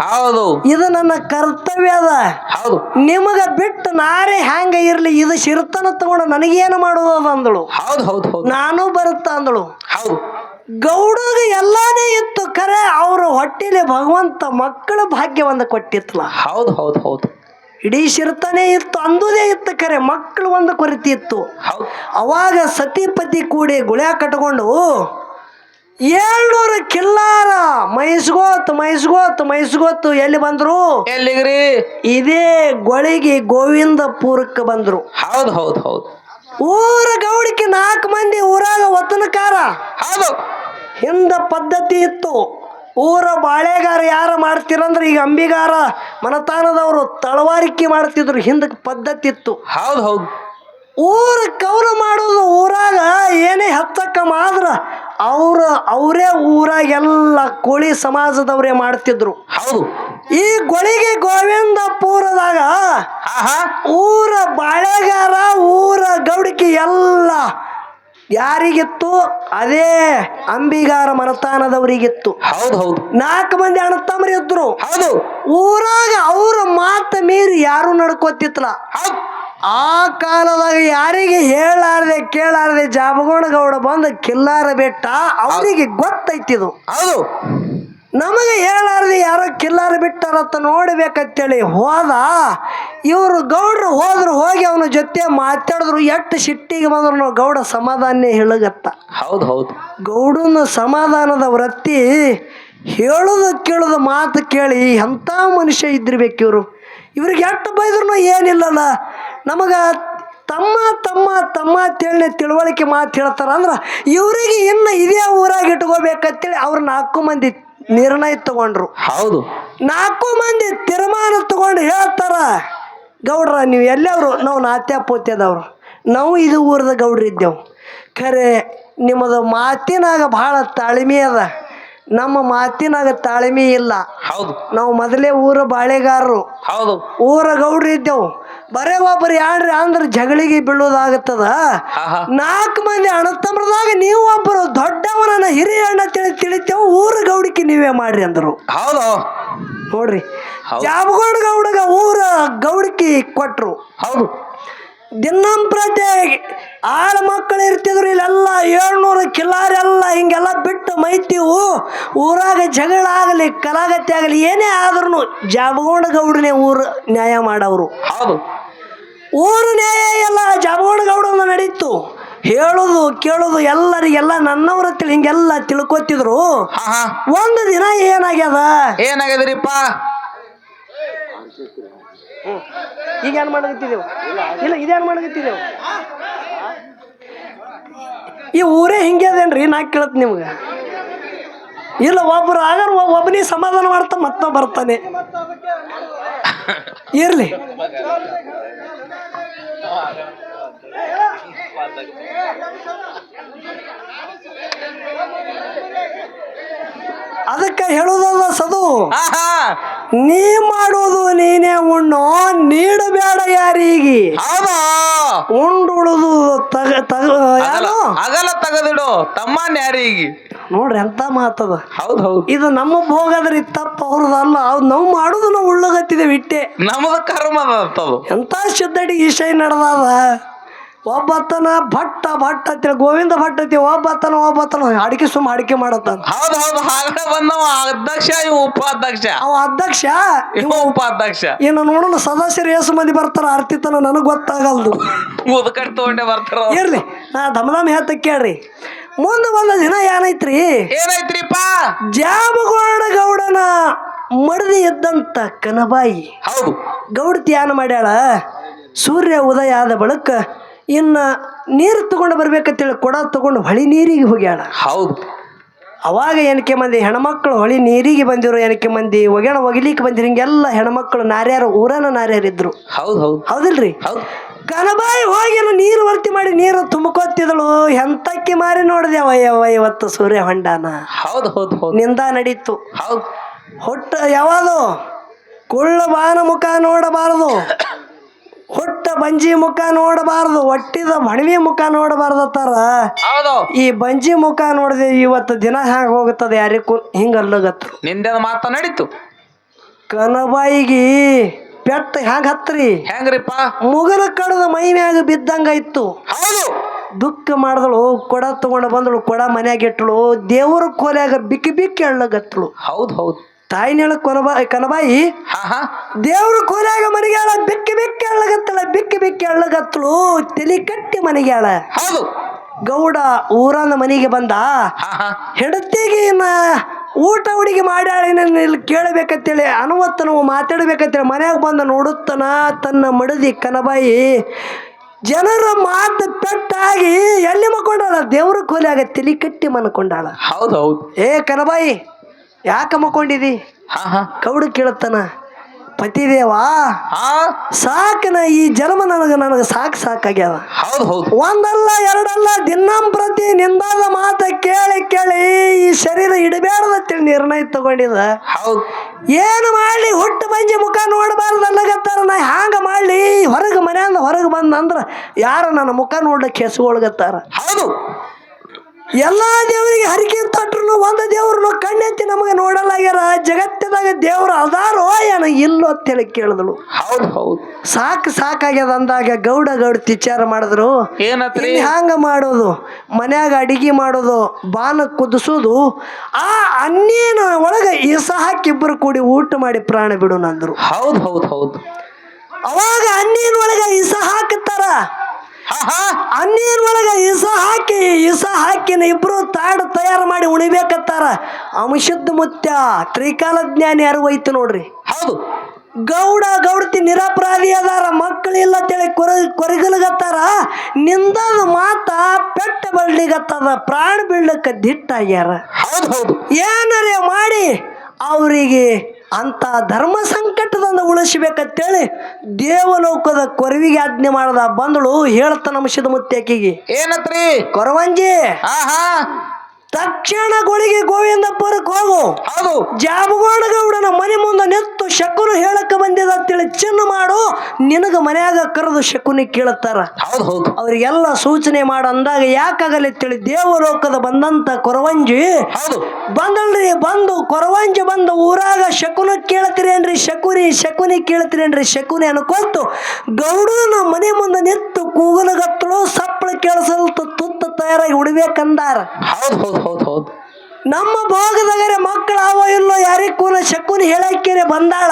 B: ಹೌದು.
A: ಇದು ನನ್ನ ಕರ್ತವ್ಯ ಅದ.
B: ಹೌದು.
A: ನಿಮಗ ಬಿಟ್ಟು ನಾರೇ ಹ್ಯಾಂಗ ಇರ್ಲಿ ಇದು ಶಿರ್ತನ ತಗೊಂಡು ನನಗೇನು ಮಾಡೋದು ಅದ ಅಂದಳು.
B: ಹೌದು ಹೌದು ಹೌದು.
A: ನಾನು ಬರುತ್ತಾ ಅಂದಳು.
B: ಹೌದು.
A: ಗೌಡಗ ಎಲ್ಲಾನೇ ಇತ್ತು ಖರೆ ಅವರು ಹೊಟ್ಟೆಲಿ ಭಗವಂತ ಮಕ್ಕಳ ಭಾಗ್ಯವನ್ನು ಕೊಟ್ಟಿತ್ತಲ್ಲ
B: ಹೌದು ಹೌದು ಹೌದು.
A: ಇಡೀ ಶಿರ್ತಾನೆ ಇತ್ತು ಅಂದುದೇ ಇತ್ತು ಕರೆ. ಮಕ್ಕಳು ಒಂದು ಕೊರತೆ ಇತ್ತು. ಅವಾಗ ಸತಿಪತಿ ಕೂಡಿ ಗುಳ್ಯಾ ಕಟ್ಕೊಂಡು ಏಳ್ನೂರು ಕಿಲ್ಲಾರ ಮೈಸ್ಗೋತ್ ಮೈಸ್ಗೋತ್ ಮೈಸ್ಗೋತ್ ಎಲ್ಲಿ ಬಂದ್ರು?
B: ಎಲ್ಲಿಗ್ರಿ?
A: ಇದೇ ಗೊಳಿಗೆ ಗೋವಿಂದಪುರಕ್ಕೆ ಬಂದ್ರು.
B: ಹೌದು ಹೌದು ಹೌದು.
A: ಊರ ಗೌಡಿಕೆ ನಾಲ್ಕು ಮಂದಿ ಊರಾಗ ಒತ್ತನಕಾರ.
B: ಹೌದು.
A: ಹಿಂದ ಪದ್ಧತಿ ಇತ್ತು. ಊರ ಬಾಳೆಗಾರ ಯಾರು ಮಾಡ್ತಿರಂದ್ರೆ ಈಗ ಅಂಬಿಗಾರ ಮನತಾನದವರು ತಳವಾರಿಕೆ ಮಾಡ್ತಿದ್ರು ಹಿಂದಕ್ಕೆ ಪದ್ಧತಿ ಇತ್ತು.
B: ಹೌದು ಹೌದು.
A: ಊರ ಕೌಲು ಮಾಡೋದು ಊರಾಗ ಏನೇ ಹತ್ತಕ್ಕ ಮಾದ್ರ ಅವ್ರ ಅವರೇ ಊರಾಗೆಲ್ಲ ಕೋಳಿ ಸಮಾಜದವರೇ ಮಾಡ್ತಿದ್ರು.
B: ಹೌದು.
A: ಈ ಗೊಳಿಗೆ ಗೋವಿಂದಪುರದಾಗ ಊರ ಬಾಳೆಗಾರ ಊರ ಗೌಡಿಕೆ ಎಲ್ಲ ಯಾರಿಗಿತ್ತು? ಅದೇ ಅಂಬಿಗಾರ ಮನತಾನದವರಿಗಿತ್ತು
B: ಹೌದು ಹೌದು.
A: ನಾಲ್ಕು ಮಂದಿ ಅಣ್ಣತಮ್ಮರು ಇದ್ರು.
B: ಹೌದು.
A: ಊರಾಗ ಅವ್ರ ಮಾತ ಮೀರಿ ಯಾರು ನಡ್ಕೋತಿತ್ತಲ್ಲ ಆ ಕಾಲದಾಗ ಯಾರಿಗೆ ಹೇಳಾರ್ದೆ ಕೇಳಾರ್ದೆ ಜಾಬಗೋಣ ಗೌಡ ಬಂದು ಕಿಲ್ಲಾರ ಬೆಟ್ಟ ಅವರಿಗೆ ಗೊತ್ತೈತಿದು.
B: ಹೌದು.
A: ನಮಗೆ ಹೇಳಾರ್ದೆ ಯಾರೋ ಕಿಲ್ಲಾರ ಬಿಟ್ಟಾರತ್ತ ನೋಡ್ಬೇಕಂತೇಳಿ ಹೋದ. ಇವರು ಗೌಡ್ರು ಹೋದ್ರು ಹೋಗಿ ಅವನ ಜೊತೆ ಮಾತಾಡಿದ್ರು. ಎಷ್ಟು ಸಿಟ್ಟಿಗೆ ಬಂದ್ರು ಗೌಡ ಸಮಾಧಾನ ಹೇಳಗತ್ತ.
B: ಹೌದು ಹೌದು.
A: ಗೌಡನ ಸಮಾಧಾನದ ವೃತ್ತಿ ಹೇಳೋದು ಕೇಳೋದು ಮಾತು ಕೇಳಿ ಎಂಥ ಮನುಷ್ಯ ಇದ್ದಿರ್ಬೇಕು ಇವರು. ಇವ್ರಿಗೆ ಎಷ್ಟು ಬೈದ್ರು ಏನಿಲ್ಲಲ್ಲ. ನಮಗೆ ತಮ್ಮ ತಮ್ಮ ತಮ್ಮ ಅಂತೇಳಿ ತಿಳುವಳಿಕೆ ಮಾತು ಹೇಳ್ತಾರ ಅಂದ್ರೆ ಇವರಿಗೆ ಇನ್ನು ಇದೇ ಊರಾಗ ಇಟ್ಕೋಬೇಕಂತೇಳಿ ಅವ್ರು ನಾಲ್ಕು ಮಂದಿ ನಿರ್ಣಯ ತಗೊಂಡ್ರು.
B: ಹೌದು.
A: ನಾಲ್ಕು ಮಂದಿ ತೀರ್ಮಾನ ತಗೊಂಡು ಹೇಳ್ತಾರ ಗೌಡ್ರ ನೀವು ಎಲ್ಲವ್ರು ನಾವು ನಾತ್ಯ ಪೋತ್ಯದವ್ರು ನಾವು ಇದು ಊರದ ಗೌಡ್ರಿದ್ದೆವು. ಖರೆ ನಿಮ್ಮದು ಮಾತಿನಾಗ ಭಾಳ ತಾಳ್ಮೆ ಅದ. ನಮ್ಮ ಮಾತಿನಾಗ ತಾಳ್ಮೆ ಇಲ್ಲ.
B: ಹೌದು.
A: ನಾವು ಮೊದಲೇ ಊರ ಬಾಳೆಗಾರರು.
B: ಹೌದು.
A: ಊರ ಗೌಡ್ರು ಇದ್ದೆವು ಬರೇ ಒಬ್ಬರು ಯಾಡ್ರಿ ಅಂದ್ರೆ ಜಗಳಿಗೆ ಬೀಳೋದಾಗತ್ತದ? ನಾಲ್ಕು ಮಂದಿ ಅಣತಮ್ರದಾಗ ನೀವು ಒಬ್ಬರು ದೊಡ್ಡವನ ಹಿರಿಯ ಅಣ್ಣ ತಿಳಿ ತಿಳಿತೇವೆ ಊರ ಗೌಡಿಕೆ ನೀವೇ ಮಾಡ್ರಿ ಅಂದರು.
B: ಹೌದು.
A: ನೋಡ್ರಿ.
B: ಹೌದು.
A: ಜಾಬಗೋಡ ಗೌಡಗ ಊರ ಗೌಡಿಕೆ ಕೊಟ್ರು.
B: ಹೌದು.
A: ದಿನಂಪ್ರತಿ ಆಳ ಮಕ್ಕಳು ಇರ್ತಿದ್ರು ಇಲ್ಲೆಲ್ಲ ಏಳ್ನೂರು ಕಿಲಾರೆಲ್ಲ ಹಿಂಗೆಲ್ಲ ಬಿಟ್ಟು ಮೈತೀವು. ಊರಾಗ ಜಗಳ ಆಗಲಿ ಕಲಾಗತಿ ಆಗಲಿ ಏನೇ ಆದ್ರೂ ಜಾಬಗೋಡ ಗೌಡನೇ ಊರು ನ್ಯಾಯ ಮಾಡವರು.
B: ಹೌದು.
A: ಊರು ನ್ಯಾಯ ಎಲ್ಲ ಗೌಡನ ನಡೀತು. ಹೇಳೋದು ಕೇಳೋದು ಎಲ್ಲರಿಗೆಲ್ಲ ನನ್ನವರ ತಿಳಿ ಹಿಂಗೆಲ್ಲ ತಿಳ್ಕೊತಿದ್ರು. ಒಂದು ದಿನ ಏನಾಗ್ಯದ?
B: ಏನಾಗ್ಯದ್ರಿಪ್ಪ?
A: ಈಗ ಏನ್ ಮಾಡಕತ್ತಿದ್ದೇವು ಇಲ್ಲ ಇದೇನ್ ಮಾಡಕತ್ತಿದ್ದೇವು ಈ ಊರೇ ಹಿಂಗೆ ಅದೇನ್ರಿ ನಾ ಕೇಳತ್ ನಿಮ್ಗೆ. ಇಲ್ಲ ಒಬ್ರು ಆಗ ಒಬ್ಬನೇ ಸಮಾಧಾನ ಮಾಡ್ತಾ ಮತ್ತ ಬರ್ತಾನೆ. ಇರ್ಲಿ. ಅದಕ್ಕೆ ಹೇಳುದಲ್ಲ ಸದು. ನೀ ಮಾಡೋದು ನೀನೇ ಉಣ್ಣೋ ನೀಡಬೇಡ ಯಾರಿಗೆ.
B: ಉಂಡು
A: ಉಂಡುಳುದು ತಗ ತಗ
B: ಅಗಲ
A: ಯಾರು
B: ಅಗಲ ತಗದಿಡು ತಮ್ಮ ಯಾರಿಗೆ.
A: ನೋಡ್ರಿ ಎಂತ ಮಾತದ.
B: ಹೌದು ಹೌದು.
A: ಇದು ನಮ್ಮ ಭೋಗದ್ರಿ ತಪ್ಪ ಅವ್ರದಲ್ಲ ಅವ್ ನಾವು ಮಾಡುದು ನಾವು ಉಳ್ಳಗತ್ತಿದ್ದೇವೆ ಇಟ್ಟೆ.
B: ನಮ್ದು ಕರ್ಮ ಅದು
A: ಎಂತ ಶುದ್ಧಡಿ ಈಶೈ ನಡೆದಾದ? ಒಬ್ಬತ್ತನ ಭಟ್ಟ ಭಟ್ಟ ಅಂತೇಳಿ ಗೋವಿಂದ ಭಟ್ ಐತಿ ಒಬ್ಬತ್ತನ ಒಬ್ಬತ್ತನ ಅಡಿಕೆ ಸುಮ್ಮ ಅಡಿಕೆ ಮಾಡತ್ತಾನ
B: ಹೌದು ಹೌದು ಹಾಗಡೆ ಬಂದವ ಅಧ್ಯಕ್ಷ ಇವ ಉಪಾಧ್ಯಕ್ಷ.
A: ಅವ ಅಧ್ಯಕ್ಷ?
B: ಇವ ಉಪಾಧ್ಯಕ್ಷ.
A: ಇನ್ನು ನೋಡೋಣ ಸದಸ್ಯರು ಎಷ್ಟು ಮಂದಿ ಬರ್ತಾರ ಆರ್ತಿತನ ನನಗೆ ಗೊತ್ತಾಗಲ್ದು.
B: ಮುದುಕಟ್ ತಗೊಂಡೆ ಬರ್ತಾರ.
A: ಇರ್ಲಿ ನಾ ಧಮಧಮ್ ಹೇಳ್ತ ಕೇಳ್ರಿ. ಮುಂದೆ ಬಂದ ದಿನ ಏನೈತ್ರಿ?
B: ಏನೈತ್ರಿಪ್ಪ?
A: ಜಾಬಗೋಡ ಗೌಡನ ಮಡದಿ ಇದ್ದಂತ ಕನಬಾಯಿ.
B: ಹೌದು.
A: ಗೌಡ ಧ್ಯಾನ ಮಾಡ್ಯಾಳ ಸೂರ್ಯ ಉದಯ ಆದ ಬಳಿಕ ಇನ್ನು ನೀರು ತಗೊಂಡು ಬರ್ಬೇಕಂತೇಳಿ ಕೊಡ ತಗೊಂಡು ಹೊಳಿ ನೀರಿಗೆ ಹೋಗ್ಯಾಳ.
B: ಹೌದು.
A: ಅವಾಗ ಏನಕ್ಕೆ ಮಂದಿ ಹೆಣ್ಮಕ್ಳು ಹೊಳಿ ನೀರಿಗೆ ಬಂದಿರು ಏನಕ್ಕೆ ಮಂದಿ ಒಗ್ಯಾಣ ಒಗಿಲಿಕ್ಕೆ ಬಂದಿರು ಹಿಂಗೆಲ್ಲ ಹೆಣ್ಮಕ್ಳು ನಾರ್ಯಾರು ಊರನ ನಾರ್ಯಾರಿದ್ರು
B: ಹೌದು ಹೌದು.
A: ಹೌದಿಲ್ರಿ?
B: ಹೌದು.
A: ಕನಬಾಯಿ ಹೋಗಿ ನೀರು ವರ್ತಿ ಮಾಡಿ ನೀರು ತುಂಬಕೋತಿದಳು ಎಂತಕ್ಕೆ ಮಾರಿ ನೋಡಿದೆ ಅವಯ್ಯವ ಇವತ್ತು ಸೂರ್ಯ ಹೊಂಡಾನ.
B: ಹೌದು ಹೌದು ಹೌದು.
A: ನಿಂದ ನಡೀತು.
B: ಹೌದು.
A: ಹೊಟ್ಟ ಯಾವುದು? ಕುಳ್ಳ ಬಾನ ಮುಖ ನೋಡಬಾರದು. ಹೊಟ್ಟ ಬಂಜಿ ಮುಖ ನೋಡಬಾರದು ಒಟ್ಟಿದ ಮಣವಿ ಮುಖ ನೋಡಬಾರ್ದತ್ತಾರ
B: ಹೌದು.
A: ಈ ಬಂಜಿ ಮುಖ ನೋಡಿದೆ ಇವತ್ತು ದಿನ ಹ್ಯಾಂಗ ಹೋಗುತ್ತದೆ ಯಾರಿಗೂ ಹಿಂಗ ಅಲ್ಲಗತ್ತ
B: ನಿಂದೆ ಮಾತ ನಡೀತು.
A: ಕನಬಾಯಿಗೆ ಪೆಟ್ಟ ಹ್ಯಾಂಗ ಹತ್ರಿ?
B: ಹೆಂಗ್ರಿಪ್ಪ?
A: ಮುಗಲ ಕಡದ ಮೈ ಮ್ಯಾಗ ಬಿದ್ದಂಗ ಇತ್ತು.
B: ಹೌದು.
A: ದುಃಖ ಮಾಡಿದಳು ಕೊಡ ತಗೊಂಡು ಬಂದಳು ಕೊಡ ಮನ್ಯಾಗ ಇಟ್ಟಳು ದೇವ್ರ ಕೋಲ್ಯಾಗ ಬಿಕ್ಕಿ ಬಿಕ್ಕಿ ಅಳ್ಳಗತ್ತಳು
B: ಹೌದು ಹೌದು.
A: ತಾಯಿನೇಳ ಕೊನಬಾ ಕನಬಾಯಿ?
B: ಹಾ ಹಾ.
A: ದೇವ್ರ ಕೋಲಾಗ ಮನೆಗ್ಯಾಳ ಬಿಕ್ಕಿ ಬಿಕ್ಕಿ ಅಳ್ಳಗತ್ತಳ ಬಿಕ್ಕಿ ಬಿಕ್ಕಿ ಅಳ್ಳಗತ್ತಳು ತಲೆ ಕಟ್ಟಿ ಮನೆಗ್ಯಾಳ
B: ಹೌದು.
A: ಗೌಡ ಊರನ ಮನೆಗೆ ಬಂದ
B: ಹಾ ಹಾ.
A: ಹೆಂಡತಿಗೆ ಊಟ ಹುಡುಗಿ ಮಾಡ್ಯಾಳ ಕೇಳಬೇಕಂತೇಳಿ ಇಲ್ಲಿ ಕೇಳಬೇಕಂತೇಳಿ ಅನುವತ್ತನು ಮಾತಾಡ್ಬೇಕಂತೇಳಿ ಮನೆಯಾಗ ಬಂದ ನೋಡುತ್ತನ ತನ್ನ ಮಡದಿ ಕನಬಾಯಿ. ಜನರ ಮಾತು ಪೆಟ್ಟಾಗಿ ಎಲ್ಲಿ ಮಕ್ಕೊಂಡಾಳ? ದೇವ್ರ ಕೋಲಾಗ ತಲೆ ಕಟ್ಟಿ ಮನ್ಕೊಂಡಾಳ.
B: ಹೌದು ಹೌದು.
A: ಏ ಕನಬಾಯಿ. ಯಾಕ ಮಕ್ಕೊಂಡಿದಿ?
B: ಹಾ ಹಾ.
A: ಕೌಡು ಕೇಳುತ್ತಾನ. ಪತಿದೇವಾ?
B: ಹಾ.
A: ಸಾಕನ ಈ ಜನ್ಮ ನನಗೆ ನನಗೆ ಸಾಕು ಸಾಕಾಗ್ಯದ
B: ಹೌದು ಹೌದು.
A: ಒಂದಲ್ಲ ಎರಡಲ್ಲ ದಿನಂಪ್ರತಿ ನಿಂದಾದ ಮಾತ ಕೇಳಿ ಕೇಳಿ ಈ ಶರೀರ ಇಡಬೇಡದತ್ತೇಳಿ ನಿರ್ಣಯ ತಗೊಂಡಿದ.
B: ಹೌದು.
A: ಏನು ಮಾಡಲಿ? ಹುಟ್ಟು ಮಂಜಿ ಮುಖ ನೋಡಬಾರ್ದು ಅಲ್ಲಗತ್ತಾರ ನಾ ಹ್ಯಾಂಗ ಮಾಡಲಿ? ಹೊರಗೆ ಮನೆಯಿಂದ ಹೊರಗೆ ಬಂದಂದ್ರ ಯಾರು ನನ್ನ ಮುಖ ನೋಡ್ಲಿಕ್ಕೆ ಹೆಸಗೊಳಗತ್ತಾರ
B: ಹೌದು.
A: ಎಲ್ಲ ದೇವರಿಗೆ ಹರಿಕೆ ತಟ್ರು ಒಂದು ದೇವ್ರನ್ನು ಕಣ್ಣೆತ್ತಿ ನಮಗೆ ನೋಡಲಾಗ್ಯಾರ ಜಗತ್ತಿನಾಗ ದೇವ್ರು ಅದಾರೋ ಏನ ಇಲ್ಲೋ ಅಂತೇಳಿ ಕೇಳಿದಳು
B: ಹೌದು ಹೌದು.
A: ಸಾಕು ಸಾಕಾಗ್ಯದ ಅಂದಾಗ ಗೌಡ ಗೌಡ ತಿಚಾರ ಮಾಡಿದ್ರು.
B: ಏನತ್ರಿ?
A: ಹ್ಯಾಂಗ ಮಾಡೋದು? ಮನ್ಯಾಗ ಅಡಿಗೆ ಮಾಡೋದು ಬಾನ ಕುದಿಸೋದು ಆ ಅನ್ನೇನ ಒಳಗೆ ಇಸ ಹಾಕಿ ಇಬ್ಬರು ಕೂಡಿ ಊಟ ಮಾಡಿ ಪ್ರಾಣ ಬಿಡೋಣ ಅಂದ್ರು.
B: ಹೌದು ಹೌದು ಹೌದು.
A: ಅವಾಗ ಅನ್ನೇನ ಒಳಗೆ ಇಸ ಹಾಕುತ್ತಾರ? ಅನ್ನೇನ ಒಳಗೆ ಇಸ ಹಾಕಿ ಇಸ ಹಾಕಿನ ಇಬ್ರು ತಾಡು ತಯಾರು ಮಾಡಿ ಉಳಿಬೇಕತ್ತಾರ. ಅಂಶುದ್ಧ ಮುತ್ಯ ತ್ರಿಕಾಲ ಜ್ಞಾನಿ ಅರಿವೈತು ನೋಡ್ರಿ.
B: ಹೌದು.
A: ಗೌಡ ಗೌಡತಿ ನಿರಪರಾಧಿ ಅದಾರ ಮಕ್ಕಳಿಲ್ಲ ತಿಳಿ ಕೊರ ಕೊರಗಲ್ಗತ್ತಾರ. ನಿಂದದ ಮಾತ ಪೆಟ್ಟ ಬಳ್ಳಿಗತ್ತದ ಪ್ರಾಣ ಬೀಳಕ್ಕೆ ದಿಟ್ಟಾಗ್ಯಾರ
B: ಹೌದು ಹೌದು.
A: ಏನರೇ ಮಾಡಿ ಅವರಿಗೆ ಅಂತ ಧರ್ಮ ಸಂಕಟದಿಂದ ಉಳಿಸ್ಬೇಕಂತೇಳಿ ದೇವಲೋಕದ ಕೊರವಿಗೆ ಆಜ್ಞೆ ಮಾಡದ ಬಂದಳು ಹೇಳ್ತ ನಮಸಿದ ಮುತ್ಯಾಕಿಗೆ.
B: ಏನತ್ರಿ?
A: ಕೊರವಂಜಿ.
B: ಆಹಾ.
A: ತಕ್ಷಣ ಗೊಳಿಗೆ ಗೋವಿಂದಪುರಕ್ಕೆ ಹೋಗು.
B: ಹೌದು.
A: ಜಾಬಗೋಣಗೌಡನ ಮನೆ ಮುಂದೆ ನಿತ್ತು ಶಕುನು ಹೇಳಕ್ಕೆ ಬಂದಿದ ಅಂತೇಳಿ ಚಿನ್ನ ಮಾಡು. ನಿನಗ ಮನ್ಯಾಗ ಕರೆದು ಶಕುನಿ ಕೇಳುತ್ತಾರ.
B: ಹೌದು ಹೌದು.
A: ಅವ್ರಿಗೆಲ್ಲ ಸೂಚನೆ ಮಾಡು ಅಂದಾಗ ಯಾಕಾಗಲ್ಲ ತಿಳಿ ದೇವಲೋಕದ ಬಂದಂತ ಕೊರವಂಜಿ.
B: ಹೌದು.
A: ಬಂದಳ್ರಿ ಬಂದು ಕೊರವಂಜಿ ಬಂದು ಊರಾಗ ಶಕುನ ಕೇಳ್ತೀರೇನ್ರಿ ಶಕುನಿ ಶಕುನಿ ಕೇಳ್ತಿರೇನ್ರಿ ಶಕುನಿ ಅನ್ಕೊಂತು ಗೌಡನ ಮನೆ ಮುಂದೆ ನಿತ್ತು ಕೂಗಲಗತ್ತಳು ಸಪ್ಪಳ ಕೇಳಿಸಲ್ತು ತುತ್ತ ತಯಾರಾಗಿ ಉಡ್ಬೇಕಂದಾರ.
B: ಹೌದು ಹೌದು. ಹೌದು ಹೌದು.
A: ನಮ್ಮ ಭಾಗದಾಗ ಮಕ್ಕಳು ಅವ ಇಲ್ಲೋ ಯಾರಿಗೆ ಕೂನ ಶಕುನಿ ಹೇಳಕ್ಕೇನೆ ಬಂದಾಳ.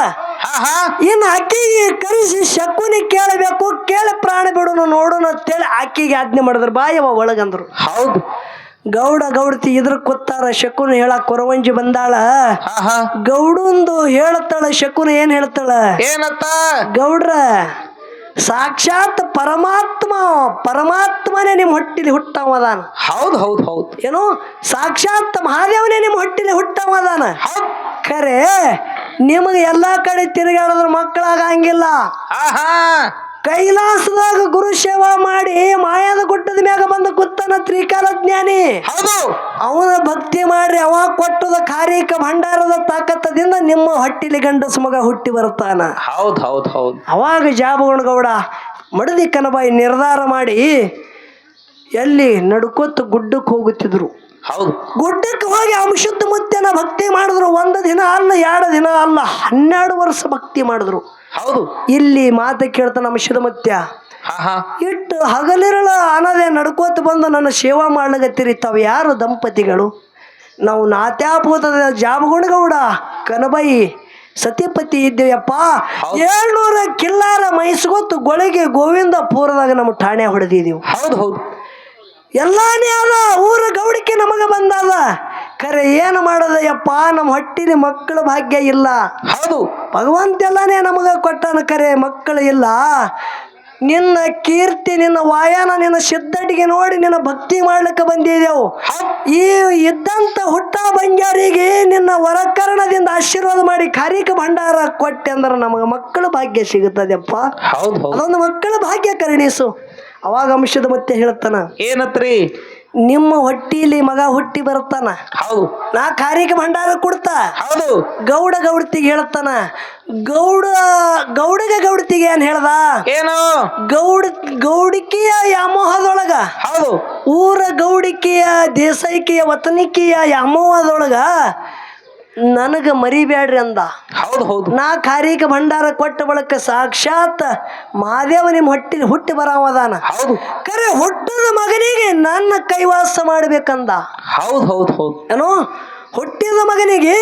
A: ಇನ್ನು ಅಕ್ಕಿಗೆ ಕರೆಸಿ ಶಕುನಿ ಕೇಳಬೇಕು ಕೇಳಿ ಪ್ರಾಣ ಬಿಡೋನು ನೋಡೋಣ ಅಂತೇಳಿ ಅಕ್ಕಿಗೆ ಆಜ್ಞೆ ಮಾಡಿದ್ರು. ಬಾಯವ ಒಳಗಂದ್ರು.
B: ಹೌದು.
A: ಗೌಡ ಗೌಡತಿ ಇದ್ರ ಕೂತಾರ ಶಕುನ ಹೇಳ ಕೊರವಂಜಿ ಬಂದಾಳ. ಗೌಡಂದು ಹೇಳ್ತಾಳ ಶಕುನ ಏನ್ ಹೇಳ್ತಾಳ
B: ಏನತ್ತ?
A: ಗೌಡ್ರ ಸಾಕ್ಷಾತ್ ಪರಮಾತ್ಮ ಪರಮಾತ್ಮನೇ ನಿಮ್ಮ ಹೊಟ್ಟಿಲಿ ಹುಟ್ಟವದಾನ
B: ಹೌದು ಹೌದು ಹೌದು.
A: ಏನು ಸಾಕ್ಷಾತ್ ಮಹಾದೇವನೇ ನಿಮ್ಮ ಹೊಟ್ಟಿಲಿ ಹುಟ್ಟವದಾನ ಖರೆ ನಿಮಗೆ ಎಲ್ಲಾ ಕಡೆ ತಿರುಗಾಡಿದ್ರೆ ಮಕ್ಕಳಾಗಂಗಿಲ್ಲ.
B: ಹಾ ಹಾ
A: ಕೈಲಾಸದಾಗ ಗುರು ಸೇವಾ ಮಾಡಿ ಮಾಯಾದ ಗುಡ್ಡದ ಮ್ಯಾಗ ಬಂದ ಕುತ್ತನ ತ್ರಿಕಾಲ ಜ್ಞಾನಿ.
B: ಹೌದು.
A: ಅವನ ಭಕ್ತಿ ಮಾಡಿ ಅವ ಕೊಟ್ಟದ ಕಾರಿಕ ಭಂಡಾರದ ತಾಕತ್ತದಿಂದ ನಿಮ್ಮ ಹೊಟ್ಟಿಲಿ ಗಂಡಸ ಮಗ ಹುಟ್ಟಿ ಬರ್ತಾನ
B: ಹೌದು ಹೌದು ಹೌದು.
A: ಅವಾಗ ಜಾಬಗೌಡ ಮಡದಿ ಕನಬಾಯಿ ನಿರ್ಧಾರ ಮಾಡಿ ಎಲ್ಲಿ ನಡ್ಕೊತ ಗುಡ್ಡಕ್ಕೆ ಹೋಗುತ್ತಿದ್ರು.
B: ಹೌದು.
A: ಗುಡ್ಡಕ್ಕೆ ಹೋಗಿ ಅಂಶುದ್ಧ ಮುತ್ಯನ ಭಕ್ತಿ ಮಾಡಿದ್ರು. ಒಂದು ದಿನ ಅಲ್ಲ ಎರಡು ದಿನ ಅಲ್ಲ ಹನ್ನೆರಡು ವರ್ಷ ಭಕ್ತಿ ಮಾಡಿದ್ರು.
B: ಹೌದು.
A: ಇಲ್ಲಿ ಮಾತು ಕೇಳ್ತಾನೆ ಅಂಶದ ಮುತ್ಯ. ಇಟ್ಟು ಹಗಲಿರಳ ಅನದೇ ನಡ್ಕೋತ ಬಂದು ನನ್ನ ಸೇವಾ ಮಾಡ್ಲಿಕತ್ತೀರಿ ತಾವು ಯಾರು ದಂಪತಿಗಳು? ನಾವು ನಾತ್ಯಾಪೂತದ ಜಾಬಗುಣಗೌಡ ಕನಬಾಯಿ ಸತಿಪತಿ ಇದ್ದೇವಪ್ಪ ಏಳ್ನೂರ ಕಿಲ್ಲಾರ ಮೈಸ್ಗೊತ್ತು ಗೊಳಗೆ ಗೋವಿಂದ ಪೂರದಾಗ ನಮ್ಮ ಠಾಣೆ ಹೊಡೆದಿದ್ದೀವಿ.
B: ಹೌದು ಹೌದು.
A: ಎಲ್ಲಾನೇ ಅದ ಊರ ಗೌಡಿಕೆ ನಮಗೆ ಬಂದದ. ಖರೆ ಏನು ಮಾಡದ ಯಪ್ಪ ನಮ್ಮ ಹೊಟ್ಟಿನ ಮಕ್ಕಳ ಭಾಗ್ಯ ಇಲ್ಲ.
B: ಹೌದು.
A: ಭಗವಂತ ಎಲ್ಲಾನೇ ನಮಗೆ ಕೊಟ್ಟನ ಕರೆ ಮಕ್ಕಳು ಇಲ್ಲ. ನಿನ್ನ ಕೀರ್ತಿ ನಿನ್ನ ವಾಯನ ನಿನ್ನ ಸಿದ್ಧಟಿಗೆ ನೋಡಿ ನಿನ್ನ ಭಕ್ತಿ ಮಾಡ್ಲಿಕ್ಕೆ ಬಂದಿದೆವು. ಈ ಇದ್ದಂತ ಹುಟ್ಟ ಬಂಜಾರಿಗೆ ನಿನ್ನ ವರಕರಣದಿಂದ ಆಶೀರ್ವಾದ ಮಾಡಿ ಕಾರಿಕ ಭಂಡಾರ ಕೊಟ್ಟೆ ಅಂದ್ರೆ ನಮಗೆ ಮಕ್ಕಳ ಭಾಗ್ಯ ಸಿಗುತ್ತದೆಪ್ಪ. ಅದೊಂದು ಮಕ್ಕಳ ಭಾಗ್ಯ ಕರುಣಿಸು. ಅವಾಗ ಅಂಶದ ಮತ್ತೆ ಹೇಳ್ತಾನ
B: ಏನತ್ರಿ?
A: ನಿಮ್ಮ ಹೊಟ್ಟಿಲಿ ಮಗ ಹುಟ್ಟಿ ಬರುತ್ತಾನ?
B: ಹೌದು.
A: ನಾ ಕಾರಿಕ ಭಂಡಾರ ಕೊಡ್ತಾ?
B: ಹೌದು.
A: ಗೌಡ ಗೌಡತಿಗೆ ಹೇಳ್ತಾನ ಗೌಡ ಗೌಡಗ ಗೌಡತಿಗೆ ಏನ್ ಹೇಳ್ದ?
B: ಏನು?
A: ಗೌಡ ಗೌಡಿಕೆಯ ವ್ಯಾಮೋಹದೊಳಗ
B: ಹೌದು.
A: ಊರ ಗೌಡಿಕೆಯ ದೇಸೈಕೆಯ ವತನಿಕೆಯ ವ್ಯಾಮೋಹದೊಳಗ ನನಗ ಮರಿಬ್ಯಾಡ್ರಿ ಅಂದ.
B: ಹೌದು ಹೌದು.
A: ನಾ ಕಾರಿಕ ಭಂಡಾರ ಕೊಟ್ಟ ಬಳಕ ಸಾಕ್ಷಾತ್ ಮಹಾದೇವ ನಿಮ್ಮ ಹೊಟ್ಟಿ ಹುಟ್ಟಿ ಬರಾವದಾನ.
B: ಹೌದು.
A: ಕರೆ ಹುಟ್ಟದ ಮಗನಿಗೆ ನನ್ನ ಕೈವಾಸ ಮಾಡ್ಬೇಕಂದ.
B: ಹೌದು ಹೌದು ಹೌದು.
A: ಏನು ಹುಟ್ಟಿದ ಮಗನಿಗೆ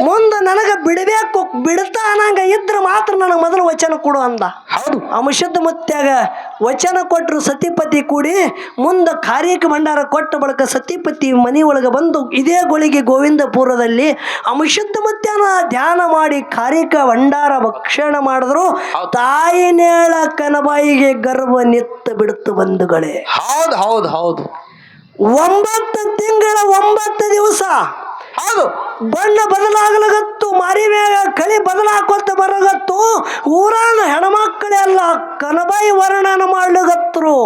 A: ಮುಂದೆ ನನಗೆ ಬಿಡಬೇಕು ಬಿಡ್ತಾ ಅನ್ನಂಗ ಇದ್ರೆ ಮಾತ್ರ ನನಗೆ ಮೊದಲು ವಚನ ಕೊಡು ಅಂದ.
B: ಹೌದು.
A: ಅಂಶದ ಮುತ್ಯಾಗ ವಚನ ಕೊಟ್ಟರು ಸತಿಪತಿ ಕೂಡಿ ಮುಂದೆ ಕಾರ್ಯಕ ಭಂಡಾರ ಕೊಟ್ಟ ಬಳಿಕ ಸತಿಪತಿ ಮನೆ ಒಳಗೆ ಬಂದು ಇದೇ ಗೊಳಿಗೆ ಗೋವಿಂದಪುರದಲ್ಲಿ ಅಂಶದ ಮುತ್ಯನ ಧ್ಯಾನ ಮಾಡಿ ಕಾರ್ಯಕ ಭಂಡಾರ ಭಕ್ಷಣ ಮಾಡಿದ್ರು. ತಾಯಿನೇಳ ಕನಬಾಯಿಗೆ ಗರ್ಭ ನಿತ್ತ ಬಿಡುತ್ತು ಬಂಧುಗಳೇ.
B: ಹೌದು ಹೌದು ಹೌದು.
A: ಒಂಬತ್ತು ತಿಂಗಳ ಒಂಬತ್ತು ದಿವಸ
B: ಹೌದು.
A: ಬಣ್ಣ ಬದಲಾಗಲಗತ್ತು ಮಾರಿ ಮ್ಯಾಗ ಕಳಿ ಬದಲಾಕೊತ್ತ ಬರಗತ್ತು. ಊರಾನ ಹೆಣ್ಮಕ್ಕಳೆಲ್ಲ ಕನಬಾಯಿ ವರ್ಣನ ಮಾಡ್ಲಗತ್ರು.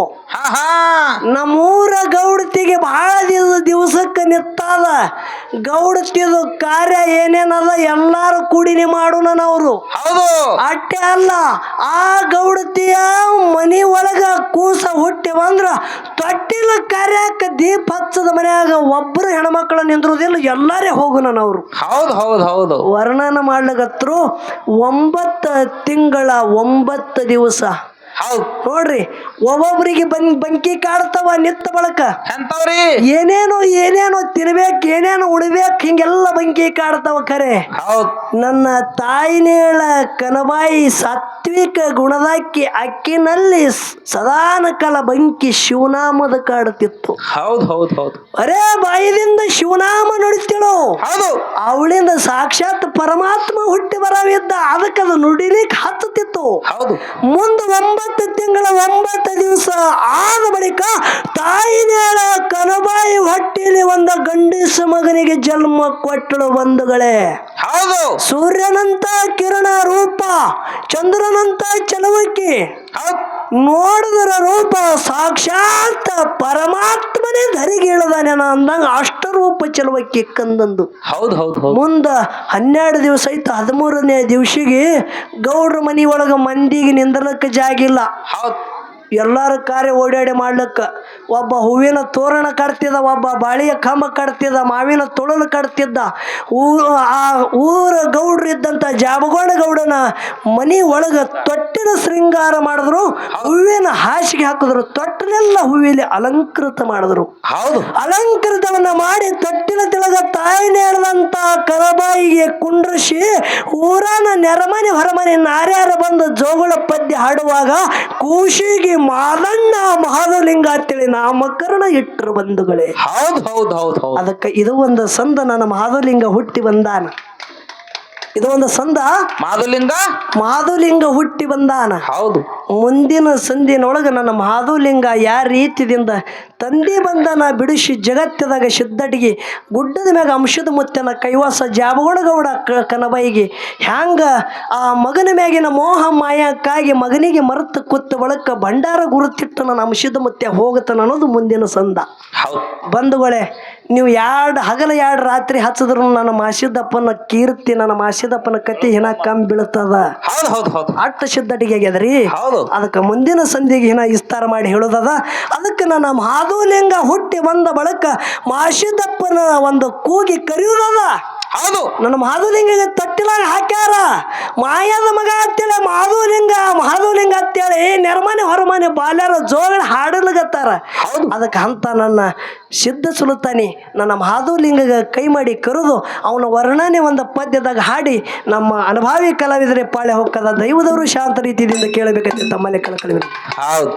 A: ನಮ್ಮೂರ ಗೌಡತಿಗೆ ಬಹಳ ದಿವಸ ದಿವಸಕ್ಕೆ ನಿತ್ತಾದ ಗೌಡತಿದು ಕಾರ್ಯ ಏನೇನದ ಎಲ್ಲಾರು ಕೂಡಿನಿ ಮಾಡೋಣ ಅವರು.
B: ಹೌದು.
A: ಅಟ್ಟೆ ಅಲ್ಲ ಆ ಗೌಡತಿಯ ಮನಿ ಒಳಗ ಕೂಸ ಹುಟ್ಟಿ ಬಂದ್ರ ತೊಟ್ಟಿಲ ಕಾರ್ಯಕ್ಕೆ ದೀಪ ಹಚ್ಚದ ಮನ್ಯಾಗ ಒಬ್ಬರು ಹೆಣ್ಮಕ್ಳು ನಿಂದ್ರುದಿಲ್ಲ ಎಲ್ಲಾರೇ ಹೋಗುಣ ಅವ್ರು
B: ಹೌದು ಹೌದು ಹೌದು.
A: ವರ್ಣನ ಮಾಡ್ಲಕತ್ರು ಒಂಬತ್ತು ತಿಂಗಳ ಒಂಬತ್ತು ದಿವಸ.
B: ಹೌದು.
A: ನೋಡ್ರಿ ಒಬ್ಬೊಬ್ರಿಗೆ ಬನ್ ಬಂಕಿ ಕಾಡ್ತಾವ ನಿತ್ತ ಬಳಕ.
B: ಎಂತವ್ರಿ?
A: ಏನೇನೋ ಏನೇನೋ ತಿನ್ಬೇಕು ಏನೇನೋ ಉಣ್ಬೇಕು ಹಿಂಗೆಲ್ಲ ಬಂಕಿ ಕಾಡ್ತಾವ ಖರೆ.
B: ಹೌದು.
A: ನನ್ನ ತಾಯಿನೇಳ ಕನಬಾಯಿ ಸಾತ್ವಿಕ ಗುಣದಾಕಿ ಅಕ್ಕಿನಲ್ಲಿ ಸದಾನಕಲ ಸದಾನ ಕಾಲ ಬಂಕಿ ಶಿವನಾಮದ ಕಾಡುತ್ತಿತ್ತು.
B: ಹೌದು ಹೌದು ಹೌದು.
A: ಅರೇ ಬಾಯಿದಿಂದ ಶಿವನಾಮ ನುಡಿತಿಳು.
B: ಹೌದು.
A: ಅವಳಿಂದ ಸಾಕ್ಷಾತ್ ಪರಮಾತ್ಮ ಹುಟ್ಟಿ ಬರವಿದ್ದ ಅದಕ್ಕದು ಅದು ನುಡಿಲಿಕ್ಕೆ ಹತ್ತುತ್ತಿತ್ತು.
B: ಹೌದು.
A: ಮುಂದೆ ಒಂಬತ್ತು ತಿಂಗಳ ಒಂಬತ್ತು ದಿವಸ ಆದ ಬಳಿಕ ತಾಯಿನೇಳ ಕನಬಾಯಿ ಹೊಟ್ಟಿಲಿ ಒಂದು ಗಂಡಸ ಮಗನಿಗೆ ಜನ್ಮ ಕೊಟ್ಟಳು ಬಂಧುಗಳೇ.
B: ಹೌದು.
A: ಸೂರ್ಯನಂತ ಕಿರಣ ರೂಪ ಚಂದ್ರನಂತ ಚಲವಕ್ಕೆ ನೋಡಿದ್ರ ರೂಪ ಸಾಕ್ಷಾತ್ ಪರಮಾತ್ಮನೇ ಧರಿಗಿಳದಾನೇನ ಅಂದಂಗ ಅಷ್ಟರೂಪ ಚಲುವಕಿ ಕಂದಂದು.
B: ಹೌದು ಹೌದು ಹೌದು.
A: ಮುಂದ ಹನ್ನೆರಡು ದಿವಸ ಐತೆ ಹದಿಮೂರನೇ ದಿವಸಿಗೆ ಗೌಡ್ರ ಮನಿ ಒಳಗ ಮಂದಿಗೆ ನಿಂದ್ರಲಕ್ಕ ಜಾಗಿಲ್ಲ.
B: ಹೌದು.
A: ಎಲ್ಲಾರ ಕಾರ್ಯ ಓಡಾಡಿ ಮಾಡ್ಲಕ್ಕ. ಒಬ್ಬ ಹೂವಿನ ತೋರಣ ಕಟ್ತಿದ್ದ ಒಬ್ಬ ಬಾಳಿಯ ಕಂಬ ಕಟ್ತಿದ್ದ ಮಾವಿನ ತೊಳಲು ಕಟ್ತಿದ್ದ. ಊ ಆ ಊರ ಗೌಡ್ರಿದ್ದಂಥ ಜಾಬಗೋಣ ಗೌಡನ ಮನಿ ಒಳಗೆ ತೊಟ್ಟಿನ ಶೃಂಗಾರ ಮಾಡಿದ್ರು. ಹೂವಿನ ಹಾಸಿಗೆ ಹಾಕಿದ್ರು ತೊಟ್ಟನೆಲ್ಲ ಹೂವಿಲಿ ಅಲಂಕೃತ ಮಾಡಿದ್ರು.
B: ಹೌದು.
A: ಅಲಂಕೃತವನ್ನ ಮಾಡಿ ತೊಟ್ಟಿನ ತೆಳಗ ತಾಯಿ ನೇರದಂತ ಕರಬಾಯಿಗೆ ಕುಂಡ್ರಿಸಿ ಊರನ ನೆರಮನೆ ಹೊರಮನೆ ನಾರ್ಯಾರ ಬಂದು ಜೋಗುಳ ಪದ್ಯ ಹಾಡುವಾಗ ಕೂಶಿಗೆ ಮಾದಣ್ಣ ಮಹಾದಲಿಂಗ ಅಂತೇಳಿ ನಾಮಕರಣ ಇಟ್ಟರು ಬಂಧುಗಳೇ.
B: ಹೌದು ಹೌದು ಹೌದು ಹೌದು.
A: ಅದಕ್ಕೆ ಇದು ಒಂದು ಸಂದ ನನ್ನ ಮಹಾದಲಿಂಗ ಹುಟ್ಟಿ ಬಂದಾನ. ಇದು ಒಂದು ಸಂದ.
B: ಮಾಧುಲಿಂಗ?
A: ಮಾಧುಲಿಂಗ ಹುಟ್ಟಿ ಬಂದಾನ.
B: ಹೌದು.
A: ಮುಂದಿನ ಸಂದಿನೊಳಗೆ ನನ್ನ ಮಾಧುಲಿಂಗ ಯಾವ ರೀತಿದಿಂದ ತಂದೆ ಬಂದನ ಬಿಡಿಸಿ ಜಗತ್ತದಾಗ ಸಿದ್ದಡಿಗೆ ಗುಡ್ಡದ ಮ್ಯಾಗ ಅಂಶದ ಮುತ್ತನ ಕೈವಾಸ ಜಾಬಗೋಡಗೌಡ ಕನಬೈಗೆ ಹ್ಯಾಂಗ ಆ ಮಗನ ಮ್ಯಾಗಿನ ಮೋಹ ಮಾಯಕ್ಕಾಗಿ ಮಗನಿಗೆ ಮರೆತು ಕುತ್ತು ಬಳಕ ಭಂಡಾರ ಗುರುತಿಟ್ಟು ನನ್ನ ಅಂಶದ ಮುತ್ತೆ ಹೋಗತನ ಅನ್ನೋದು ಮುಂದಿನ ಸಂದ.
B: ಹೌದು.
A: ಬಂಧುಗಳೇ ನೀವು ಎರಡು ಹಗಲ ಎರಡು ರಾತ್ರಿ ಹಚ್ಚಿದ್ರು ನನ್ನ ಮಾಸಿದಪ್ಪನ ಕೀರ್ತಿ ನನ್ನ ಮಾಸಿದಪ್ಪನ ಕತಿ ಹಿನ ಕಮ್ಮಿ ಬೀಳ್ತದ.
B: ಹೌದು ಹೌದು ಹೌದು.
A: ಅಟ್ಟ ಸಿದ್ಧಟಿಗೆ ಆಗ್ಯದ್ರಿ?
B: ಹೌದು.
A: ಅದಕ್ಕೆ ಮುಂದಿನ ಸಂಧಿಗೆ ಹಿನ ವಿಸ್ತಾರ ಮಾಡಿ ಹೇಳೋದದ. ಅದಕ್ಕೆ ನನ್ನ ಮಾಧೋಲಿಂಗ ಹುಟ್ಟಿ ಬಂದ ಬಳಕ ಮಾಸಿದಪ್ಪನ ಒಂದು ಕೂಗಿ ಕರೆಯುವುದದ
B: ಹೌದು.
A: ನನ್ನ ಮಾಧುಲಿಂಗ ತಟ್ಟಿಲಾಗ ಹಾಕ್ಯಾರ. ಮಾಯದ ಮಗ ಅಂತೇಳಿ ಮಾಧುಲಿಂಗ ಮಾಧುಲಿಂಗ ಅಂತೇಳಿ ನೆರಮನೆ ಹೊರಮನೆ ಬಾಲ್ಯರ ಜೋಗಳ ಹಾಡಲಗತ್ತಾರ
B: ಹೌದು.
A: ಅದಕ್ಕೆ ಅಂತ ನನ್ನ ಸಿದ್ಧ ಸುಲುತಾನೆ ನನ್ನ ಮಹಾದುಲಿಂಗಗ ಕೈ ಮಾಡಿ ಕರೆದು ಅವನ ವರ್ಣನೆ ಒಂದು ಪದ್ಯದಾಗ ಹಾಡಿ ನಮ್ಮ ಅನುಭಾವಿ ಕಲಾವಿದರೆ ಪಾಳೆ ಹೊಕ್ಕದ ದೈವದವರು ಶಾಂತ ರೀತಿಯಿಂದ ಕೇಳಬೇಕಂತ ತಮ್ಮಲ್ಲಿ ಕಳಕಳಿ
B: ಹೌದು.